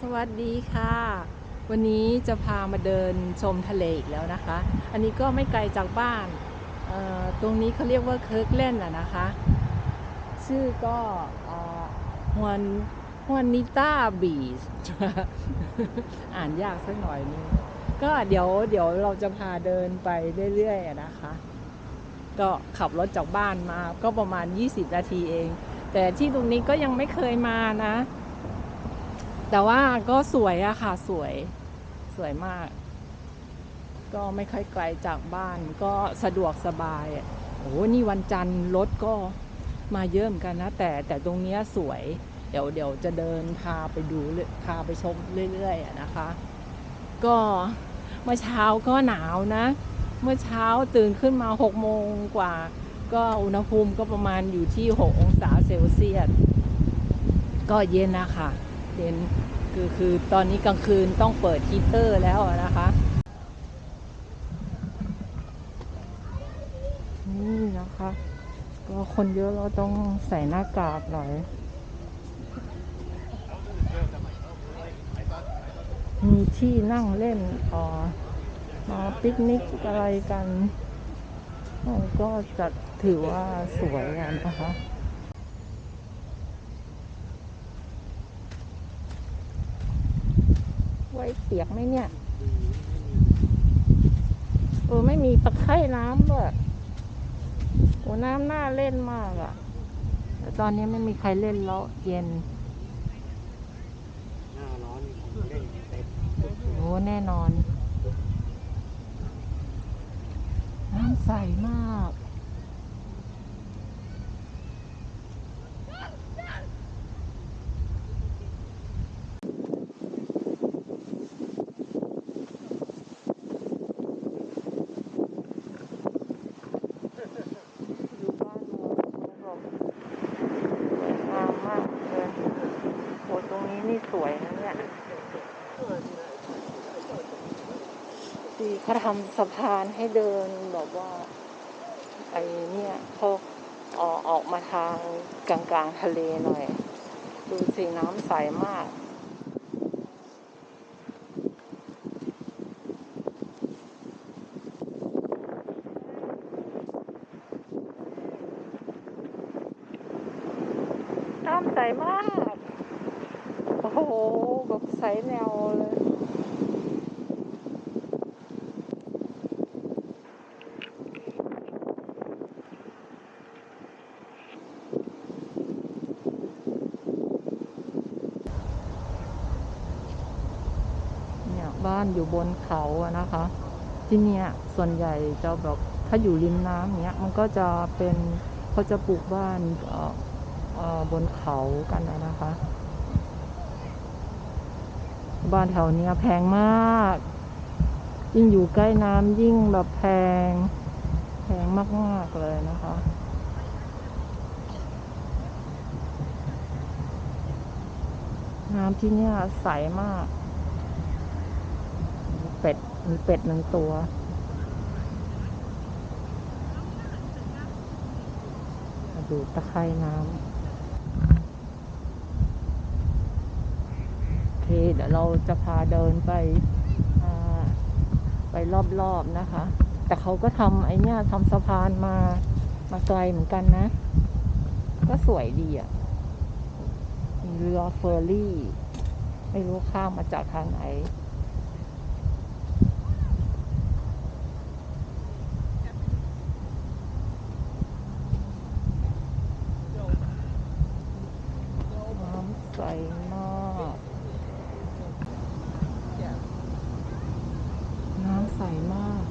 สวัสดีค่ะ วันนี้จะพามาเดินชมทะเลอีกแล้วนะคะ อันนี้ก็ไม่ไกลจากบ้านตรงนี้เขาเรียกว่าเคิร์กเล่นอะนะคะ ชื่อก็ฮวนฮวนนิต้าบีชอ่านยากสักหน่อยนึงก็เดี๋ยวเดี๋ยวเราจะพาเดินไปเรื่อยๆนะคะ ก็ขับรถจากบ้านมาก็ประมาณ 20 นาทีเอง แต่ที่ตรงนี้ก็ยังไม่เคยมานะ แต่ว่าก็สวยอะค่ะสวยสวยมาก ก็ไม่ค่อยไกลจากบ้านก็สะดวกสบายโอะโอ้นี่วันจันทร์รถก็มาเยอะเหมือนกันนะ แต่แต่ตรงเนี้ยสวย เดี๋ยวเดี๋ยวจะเดินพาไปดูพาไปชมเรื่อยๆนะคะ ก็เมื่อเช้าก็หนาวนะ เมื่อเช้าตื่นขึ้นมา6โมงกว่า ก็อุณหภูมิก็ประมาณอยู่ที่6องศาเซลเซียสก็เย็นนะคะ เย็นคือคือตอนนี้กลางคืนต้องเปิดฮีเตอร์แล้วนะคะนี่นะคะก็คนเยอะเราต้องใส่หน้ากากหน่อยมีที่นั่งเล่นอ่อมาปิกนิกอะไรกันก็จะถือว่าสวยกันนะคะ ไว้เปียกไหมเนี่ย เออ ไม่มีตะไคร่น้ำด้วยโอ้น้ำน่าเล่นมากอะ่ะ แต่ตอนนี้ไม่มีใครเล่นแล้วเย็นหน้าร้อนของเล่นเต็มโอ้แน่นอน น้ำใสมาก อยู่บ้านเราแบบสวยงามมากเลยโอ้ตรง นี่สวยนะเนี่ยดีเขาทำสะพานให้เดินแบบว่าไอ้เนี่ยเขาออกออกมาทางกลางกลางๆทะเลหน่อย ดูสิน้ำใสมาก น้ำใสมาก อ้โหแบบใสแนวเลยเนี่ยบ้านอยู่บนเขาอะนะคะ ที่เนี่ยส่วนใหญ่จะแบบถ้าอยู่ริมน้ำเนี้ยมันก็จะเป็นเขาจะปลูกบ้านเอ่อบนเขากันนะคะ บ้านแถวนี้แพงมาก ยิ่งอยู่ใกล้น้ำยิ่งแบบแพง แพงมากๆเลยนะคะน้ำที่เนี่ยใสมาก เป็ดมีเป็ดหนึ่งตัวมาดูตะไคร่น้ำ โอเค เดี๋ยวเราจะพาเดินไปไปรอบๆนะคะ แต่เขาก็ทำไอ้เนี่ยทำสะพานมามาไกลเหมือนกันนะ ก็สวยดีอะมีเรือเฟอร์รี่ ไม่รู้ข้ามมาจากทางไหนน้ำใสมาก น้ำใสมาก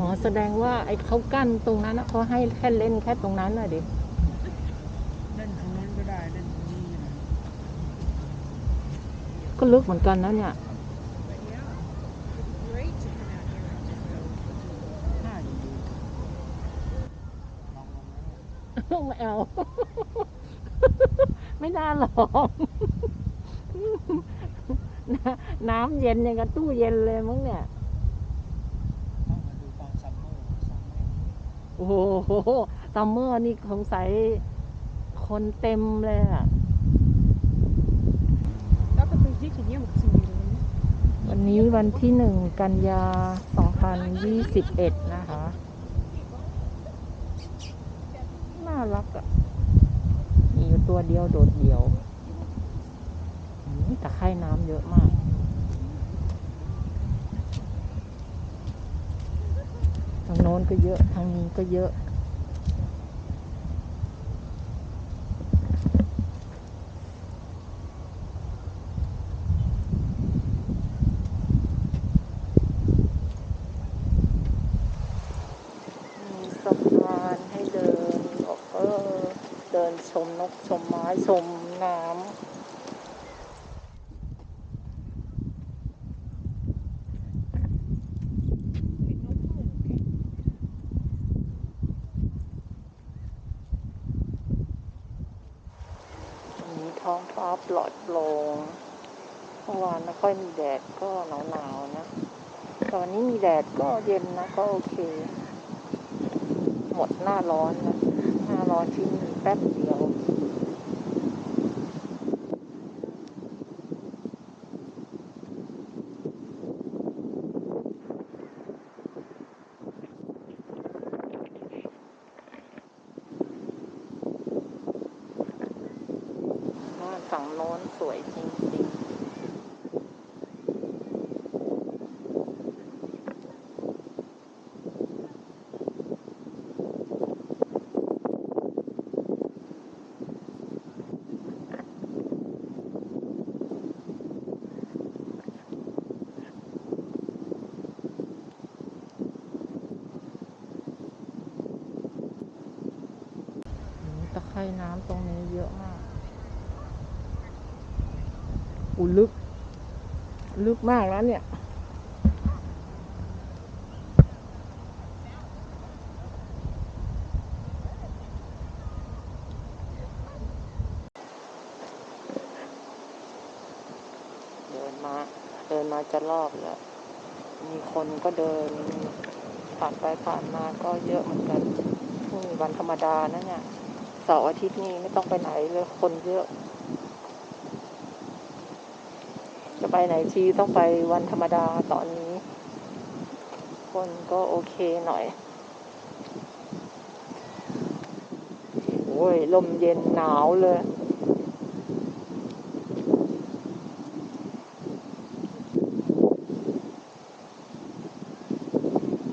อ๋อ แสดงว่าไอ้เขากั้นตรงนั้นนะเขาให้แค่เล่นแค่ตรงนั้นน่ะดิเล่นตรงนั้นก็ได้เล่นตรงนี้ก็ได้ก็ลึกเหมือนกันนะเนี่ยน่าจะดีลองลองนะไม่เอา ไม่น่าหรอกน้ำเย็นอย่างกับตู้เย็นเลยมั้งเนี่ย ต้องมาดูตอนซัมเมอร์ซัมเมอร์ โอ้โหซัมเมอร์นี่สงสัยคนเต็มเลยอะ Dat is een dikke nieuw gezien. วันนี้วันที่หนึ่งกันยา 2021 นะคะ น่ารักอะมีอยู่ตัวเดียวโดดเดี่ยวอืมแต่ไข่น้ำเยอะมาก ทางโน้นก็เยอะทางนี้ก็เยอะ มีสะพานให้เดินบอกเออเดินชมนกชมไม้ชมน้ำ ท้องฟ้าปลอดโปร่งเมื่อวานไม่ค่อยมีแดดก็หนาวๆนะตอนนี้มีแดดก็เย็นนะก็โอเค หมดหน้าร้อนนะ หน้าร้อนที่มีแป๊บเดียว บ้านฝั่ งโน้นสวยจริงๆอืมตะไคร่น้ำตรงนี้เยอะมาก อุลึก ลึกมากแล้วเนี่ย เดินมา เดินมาจะรอบแล้ว มีคนก็เดิน ผ่านไปผ่านมาก็เยอะเหมือนกันวันธรรมดานะเนี่ยเสาร์อาทิตย์นี้ไม่ต้องไปไหนเลยคนเยอะ จะไปไหนทีต้องไปวันธรรมดาตอนนี้ คนก็โอเคหน่อย โอ้ย ลมเย็นหนาวเลย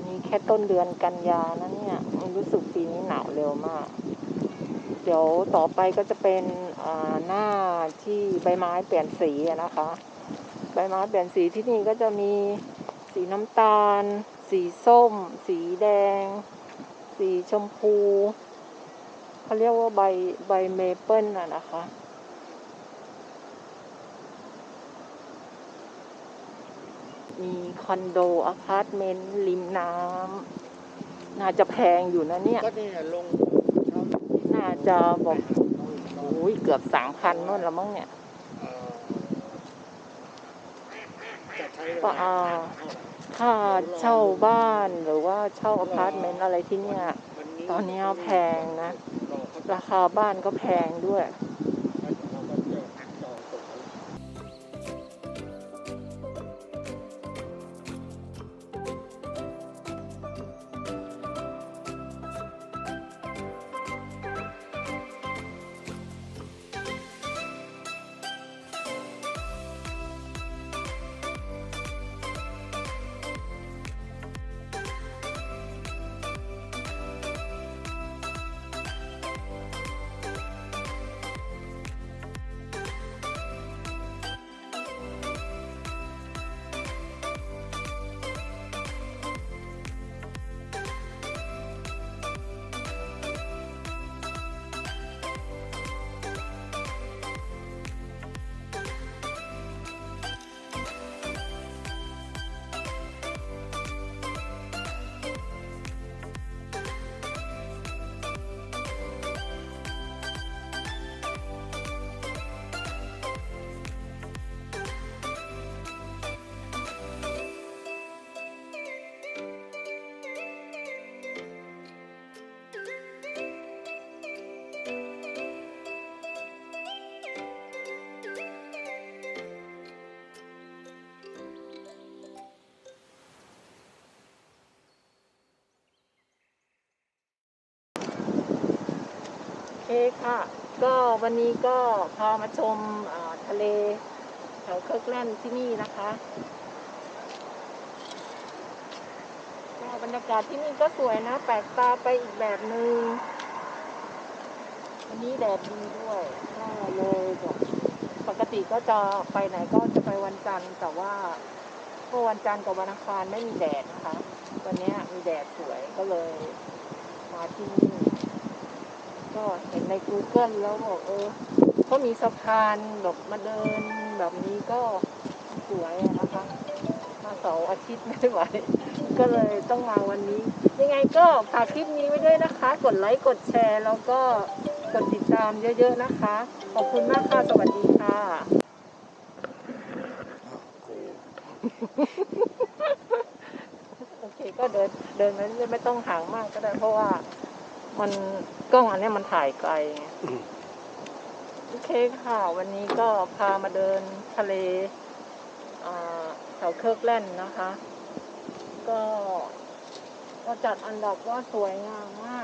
นี่แค่ต้นเดือนกันยานะเนี่ยรู้สึกปีนี้หนาวเร็วมาก เดี๋ยวต่อไปก็จะเป็นหน้าที่ใบไม้เปลี่ยนสีนะคะ ใบไม้เปลี่ยนสีที่นี่ก็จะมีสีน้ำตาล สีส้ม สีแดง สีชมพูเขาเรียกว่าใบใบเมเปิลอะนะคะ มีคอนโดอพาร์ตเมนต์ริมน้ำน่าจะแพงอยู่นะเนี่ย ก็เนี่ยลงเช้าน่าจะบอกโอ้โอ้ยเกือบสามพันนู่นละมั้งเนี่ย ก็เอค่าเช่าบ้านหรือว่าเช่าอพาร์ตเมนต์อะไรที่เนี่ย ตอนนี้แพงนะ ราคาบ้านก็แพงด้วย ค่ะ ก็วันนี้ก็พามาชมาทะเลแถวเคิร์กแลนด์ที่นี่นะคะก็บรรยากาศที่นี่ก็สวยนะ แปลกตาไปอีกแบบหนึง่งวันนี้แดดดีด้วยก็เลยแบบปกติก็จะไปไหนก็จะไปวันจันทร์แต่ว่าเมื่อวันจันทร์กับวันอังคารไม่มีแดดนะคะ วันนี้มีแดดสวยก็เลยมาที่นี่ ก็เห็นใน Google แล้วบอกเออเขามีสะพานแบบมาเดินแบบนี้ก็สวยอะนะคะ มาเสาร์อาทิตย์ไม่ไหว ก็เลยต้องมาวันนี้ ยังไงก็ฝากคลิปนี้ไว้ด้วยนะคะ กดไลค์กดแชร์ แล้วก็กดติดตามเยอะ ๆนะคะ ขอบคุณมากค่ะ สวัสดีค่ะ โอเคก็เดินเดินไปเรื่อยๆไม่ต้องห่างมากก็ได้เพราะว่า มันกล้องอันเนี้ยมันถ่ายไกลไงโอเคค่ะ วันนี้ก็พามาเดินทะเลอ่าแถวเคิร์กแลนด์นะคะ ก็ก็จัดอันดับว่าสวยงามมาก